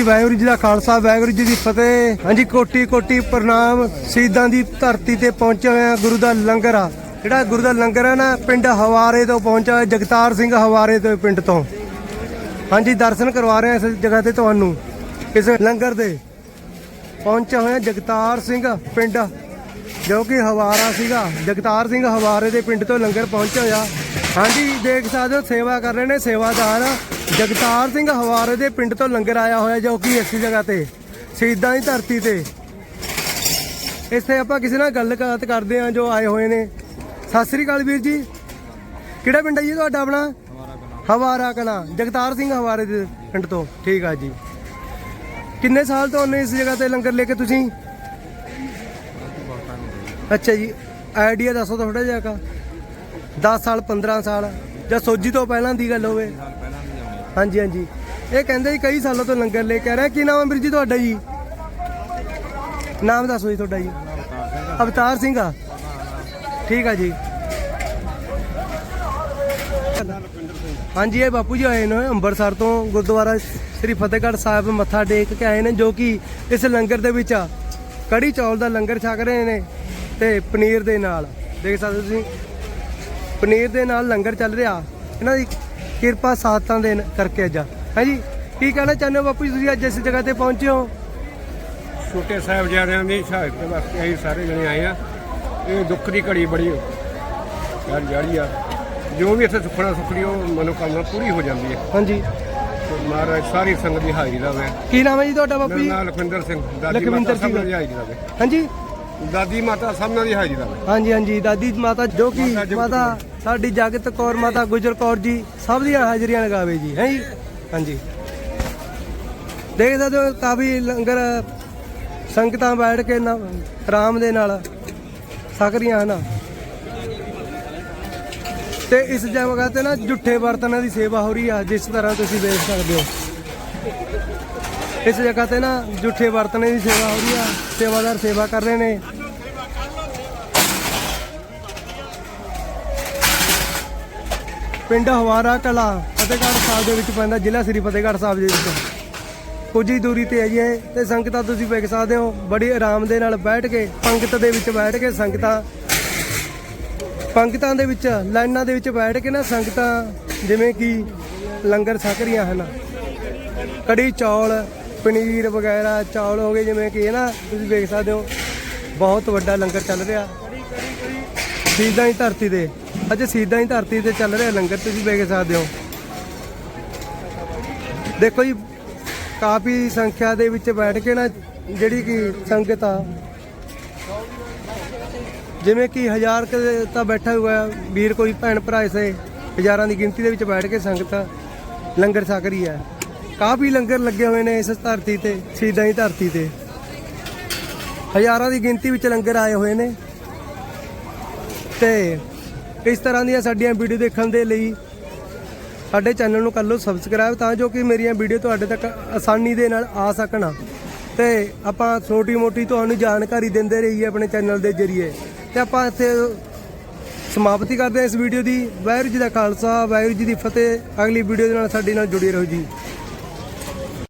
ਜੀ ਵਾਹਿਗੁਰੂ ਜੀ ਦਾ ਖਾਲਸਾ ਵਾਹਿਗੁਰੂ ਜੀ ਦੀ ਫਤਿਹ। ਹਾਂਜੀ ਕੋਟੀ ਕੋਟੀ ਪ੍ਰਣਾਮ। ਸ਼ਹੀਦਾਂ ਦੀ ਧਰਤੀ ਤੇ ਪਹੁੰਚੇ ਹੋਏ ਆ ਗੁਰੂ ਦਾ ਲੰਗਰ ਆ। ਜਿਹੜਾ ਗੁਰੂ ਦਾ ਲੰਗਰ ਆ ਨਾ? ਪਿੰਡ ਹਵਾਰੇ ਤੋਂ ਪਹੁੰਚਿਆ ਹੋਇਆ, ਜਗਤਾਰ ਸਿੰਘ ਹਵਾਰੇ ਤੋਂ ਪਿੰਡ ਤੋਂ। ਹਾਂਜੀ ਦਰਸ਼ਨ ਕਰਵਾ ਰਹੇ ਆ ਇਸ ਜਗ੍ਹਾ ਤੇ ਤੁਹਾਨੂੰ। ਇਸ ਲੰਗਰ ਦੇ ਪਹੁੰਚਿਆ ਹੋਇਆ ਜਗਤਾਰ ਸਿੰਘ ਪਿੰਡ ਜੋ ਕਿ ਹਵਾਰਾ ਸੀਗਾ। ਜਗਤਾਰ ਸਿੰਘ ਹਵਾਰੇ ਦੇ ਪਿੰਡ ਤੋਂ ਲੰਗਰ ਪਹੁੰਚਿਆ ਹੋਇਆ। ਹਾਂਜੀ, ਦੇਖ ਸਕਦੇ ਹੋ, ਸੇਵਾ ਕਰ ਰਹੇ ਨੇ ਸੇਵਾਦਾਰ ਜਗਤਾਰ ਸਿੰਘ ਹਵਾਰੇ ਦੇ ਪਿੰਡ ਤੋਂ ਲੰਗਰ ਆਇਆ ਹੋਇਆ ਜੋ ਕਿ ਇਸ ਜਗ੍ਹਾ ਤੇ, ਸ਼ਹੀਦਾਂ ਦੀ ਧਰਤੀ ਤੇ। ਇੱਥੇ ਆਪਾਂ ਕਿਸੇ ਨਾਲ ਗੱਲਬਾਤ ਕਰਦੇ ਹਾਂ ਜੋ ਆਏ ਹੋਏ ਨੇ। ਸਤਿ ਸ੍ਰੀ ਅਕਾਲ ਵੀਰ ਜੀ। ਕਿਹੜਾ ਪਿੰਡ ਹੈ ਜੀ ਤੁਹਾਡਾ ਆਪਣਾ? ਹਵਾਰਾ ਕਲਾ। ਜਗਤਾਰ ਸਿੰਘ ਹਵਾਰੇ ਦੇ ਪਿੰਡ ਤੋਂ। ਠੀਕ ਆ ਜੀ। ਕਿੰਨੇ ਸਾਲ ਤੋਂ ਨੇ ਇਸ ਜਗ੍ਹਾ ਤੇ ਲੰਗਰ ਲੈ ਕੇ ਤੁਸੀਂ? ਅੱਛਾ ਜੀ ਆਈਡੀਆ ਦੱਸੋ ਥੋੜਾ ਜਿਹਾ ਕਾ 10 ਸਾਲ 15 ਸਾਲ ਜਾਂ ਸੋਜੀ ਤੋਂ ਪਹਿਲਾਂ ਦੀ ਗੱਲ ਹੋਵੇ। ਹਾਂਜੀ ਹਾਂਜੀ। ਇਹ ਕਹਿੰਦੇ ਜੀ ਕਈ ਸਾਲਾਂ ਤੋਂ ਲੰਗਰ ਲੈ ਕੇ ਆ ਰਹੇ। ਕੀ ਨਾਮ ਹੈ ਵੀਰ ਜੀ ਤੁਹਾਡਾ ਜੀ? ਨਾਮ ਦੱਸੋ ਜੀ ਤੁਹਾਡਾ ਜੀ। ਅਵਤਾਰ ਸਿੰਘ ਆ। ਠੀਕ ਆ ਜੀ। ਹਾਂਜੀ, ਇਹ ਬਾਪੂ ਜੀ ਆਏ ਨੇ ਅੰਮ੍ਰਿਤਸਰ ਤੋਂ ਗੁਰਦੁਆਰਾ ਸ੍ਰੀ ਫਤਿਹਗੜ੍ਹ ਸਾਹਿਬ ਮੱਥਾ ਟੇਕ ਕੇ ਆਏ ਨੇ, ਜੋ ਕਿ ਇਸ ਲੰਗਰ ਦੇ ਵਿੱਚ ਕੜੀ ਚੌਲ ਦਾ ਲੰਗਰ ਛਕ ਰਹੇ ਨੇ ਤੇ ਪਨੀਰ ਦੇ ਨਾਲ। ਦੇਖ ਸਕਦੇ ਤੁਸੀਂ। ਪਨੀਰ ਦੇ ਨਾਲ ਲੰਗਰ ਚੱਲ ਰਿਹਾ। ਇਹਨਾਂ ਦੀ ਕਿਰਪਾ ਸਾਥਾਂ ਦੇ ਕਰਕੇ ਅੱਜ ਹੈ ਜੀ ਕੀ ਕਹਿਣਾ ਚਾਹੁੰਦੇ ਹੋ ਬਾਪੂ ਜੀ ਤੁਸੀਂ ਅੱਜ ਇਸ ਜਗ੍ਹਾ ਤੇ ਪਹੁੰਚੇ ਹੋ? ਛੋਟੇ ਸਾਹਿਬਜ਼ਾਦਿਆਂ ਦੀ ਸ਼ਹਾਦਤ ਵਾਸਤੇ ਅਸੀਂ ਸਾਰੇ ਜਣੇ ਆਏ ਆ ਇਹ ਦੁੱਖ ਦੀ ਘੜੀ ਬੜੀ ਯਾਰ ਜਾੜੀ ਆ। ਜੋ ਵੀ ਇੱਥੇ ਸੁਖਣਾ ਸੁਖੜੀ ਉਹ ਮਨੋਕਾਮਨਾ ਪੂਰੀ ਹੋ ਜਾਂਦੀ ਹੈ। ਹਾਂਜੀ। ਤੇ ਮਹਾਰਾਜ ਸਾਰੀ ਸੰਗਤ ਦੀ ਹਾਜ਼ਰੀ ਦਾ ਮੈਂ ਕੀ ਨਾਮ ਹੈ ਜੀ ਤੁਹਾਡਾ ਬਾਪੂ ਮੇਰਾ ਜੀ ਨਾਮ ਲਖਵਿੰਦਰ ਸਿੰਘ ਦਾਦੀ ਲਖਵਿੰਦਰ ਸਿੰਘ। ਦੀ ਹਾਜ਼ਰੀ ਦਾ ਹਾਂਜੀ। ਦਾਦੀ ਮਾਤਾ ਸਭਨਾਂ ਦੀ ਹਾਜ਼ਰੀ ਦਾ ਹਾਂਜੀ ਹਾਂਜੀ। ਦਾਦੀ ਮਾਤਾ ਜੋ ਕਿ ਮਾਤਾ ਮਾਤਾ ਸਾਡੀ ਜਗਤ ਕੌਰ ਮਾਤਾ ਗੁਜਰ ਕੌਰ ਜੀ ਸਭ ਦੀਆਂ ਹਾਜ਼ਰੀਆਂ ਲਗਾਵੇ ਜੀ, ਹੈ ਜੀ? ਹਾਂਜੀ। ਦੇਖ ਸਕਦੇ ਹੋ, ਕਾਫੀ ਲੰਗਰ ਸੰਗਤਾਂ ਬੈਠ ਕੇ ਨਾ, ਆਰਾਮ ਦੇ ਨਾਲ ਸਕਰੀਆਂ ਹਨ? ਤੇ ਇਸ ਜਗ੍ਹਾ ਤੇ ਨਾ ਝੁੱਠੇ ਬਰਤਨਾਂ ਦੀ ਸੇਵਾ ਹੋ ਰਹੀ ਆ, ਜਿਸ ਤਰ੍ਹਾਂ ਤੁਸੀਂ ਦੇਖ ਸਕਦੇ ਹੋ। ਇਸ ਜਗ੍ਹਾ ਤੇ ਨਾ ਝੁੱਠੇ ਬਰਤਨਾਂ ਦੀ ਸੇਵਾ ਹੋ ਰਹੀ ਆ, ਸੇਵਾਦਾਰ ਸੇਵਾ ਕਰ ਰਹੇ ਨੇ। ਪਿੰਡ ਹਵਾਰਾ ਕਲਾ, ਫਤਿਹਗੜ੍ਹ ਸਾਹਿਬ ਦੇ ਵਿੱਚ ਪੈਂਦਾ ਜ਼ਿਲ੍ਹਾ ਸ੍ਰੀ ਫਤਿਹਗੜ੍ਹ ਸਾਹਿਬ ਦੇ ਵਿੱਚ। ਕੁਝ ਹੀ ਦੂਰੀ ਤੇ ਹੈ ਜੀ ਇਹ, ਤੇ ਸੰਗਤਾਂ ਤੁਸੀਂ ਵੇਖ ਸਕਦੇ ਹੋ, ਬੜੀ ਆਰਾਮ ਦੇ ਨਾਲ ਬੈਠ ਕੇ, ਪੰਗਤ ਦੇ ਵਿੱਚ ਬੈਠ ਕੇ ਸੰਗਤਾਂ, ਪੰਗਤਾਂ ਦੇ ਵਿੱਚ, ਲਾਈਨਾਂ ਦੇ ਵਿੱਚ ਬੈਠ ਕੇ ਨਾ ਸੰਗਤਾਂ, ਜਿਵੇਂ ਕਿ ਲੰਗਰ ਛਕ ਰਹੀਆਂ ਹਨ। ਕੜੀ ਚੌਲ, ਪਨੀਰ ਵਗੈਰਾ ਚੌਲ ਹੋ ਗਏ, ਜਿਵੇਂ ਕਿ ਇਹ ਨਾ ਤੁਸੀਂ ਵੇਖ ਸਕਦੇ ਹੋ, ਬਹੁਤ ਵੱਡਾ ਲੰਗਰ ਚੱਲ ਰਿਹਾ। ਸ਼ਹੀਦਾਂ ਦੀ ਧਰਤੀ ਤੇ। ਅੱਜ ਸ਼ਹੀਦਾਂ ਦੀ ਧਰਤੀ ਤੇ ਚੱਲ ਰਿਹਾ, ਲੰਗਰ ਤੁਸੀਂ ਵੇਖ ਸਕਦੇ ਹੋ ਦੇਖੋ ਜੀ, ਕਾਫੀ ਸੰਖਿਆ ਦੇ ਵਿੱਚ ਬੈਠ ਕੇ ਨਾ ਜਿਹੜੀ ਕਿ ਸੰਗਤ ਆ, ਜਿਵੇਂ ਕਿ ਹਜ਼ਾਰ ਕੁ ਤਾਂ ਬੈਠਾ ਹੋਇਆ, ਵੀਰ ਕੋਈ ਭੈਣ ਭਰਾ ਇਸੇ ਹਜ਼ਾਰਾਂ ਦੀ ਗਿਣਤੀ ਦੇ ਵਿੱਚ ਬੈਠ ਕੇ ਸੰਗਤ ਲੰਗਰ ਛਕ ਰਹੀ ਹੈ। ਕਾਫੀ ਲੰਗਰ ਲੱਗੇ ਹੋਏ ਨੇ ਇਸ ਧਰਤੀ ਤੇ ਸ਼ਹੀਦਾਂ ਦੀ ਧਰਤੀ ਤੇ। ਹਜ਼ਾਰਾਂ ਦੀ ਗਿਣਤੀ ਵਿੱਚ ਲੰਗਰ ਆਏ ਹੋਏ ਨੇ। ਤੇ ਇਸ ਤਰ੍ਹਾਂ ਦੀਆਂ ਸਾਡੀਆਂ ਵੀਡੀਓ ਦੇਖਣ ਦੇ ਲਈ ਸਾਡੇ ਚੈਨਲ ਨੂੰ ਕਰ ਲਓ ਸਬਸਕ੍ਰਾਈਬ ਤਾਂ ਜੋ ਕਿ ਮੇਰੀਆਂ ਵੀਡੀਓ ਤੁਹਾਡੇ ਤੱਕ ਆਸਾਨੀ ਦੇ ਨਾਲ ਆ ਸਕਣ। ਤੇ ਆਪਾਂ ਛੋਟੀ ਮੋਟੀ ਤੁਹਾਨੂੰ ਜਾਣਕਾਰੀ ਦਿੰਦੇ ਰਹੀਏ ਆਪਣੇ ਚੈਨਲ ਦੇ ਜ਼ਰੀਏ। ਤੇ ਆਪਾਂ ਇੱਥੇ ਸਮਾਪਤੀ ਕਰਦੇ ਹਾਂ ਇਸ ਵੀਡੀਓ ਦੀ। ਵਾਹਿਗੁਰੂ ਜੀ ਦਾ ਖਾਲਸਾ, ਵਾਹਿਗੁਰੂ ਜੀ ਦੀ ਫਤਿਹ। ਅਗਲੀ ਵੀਡੀਓ ਦੇ ਨਾਲ ਸਾਡੇ ਨਾਲ ਜੁੜੇ ਰਹੋ ਜੀ।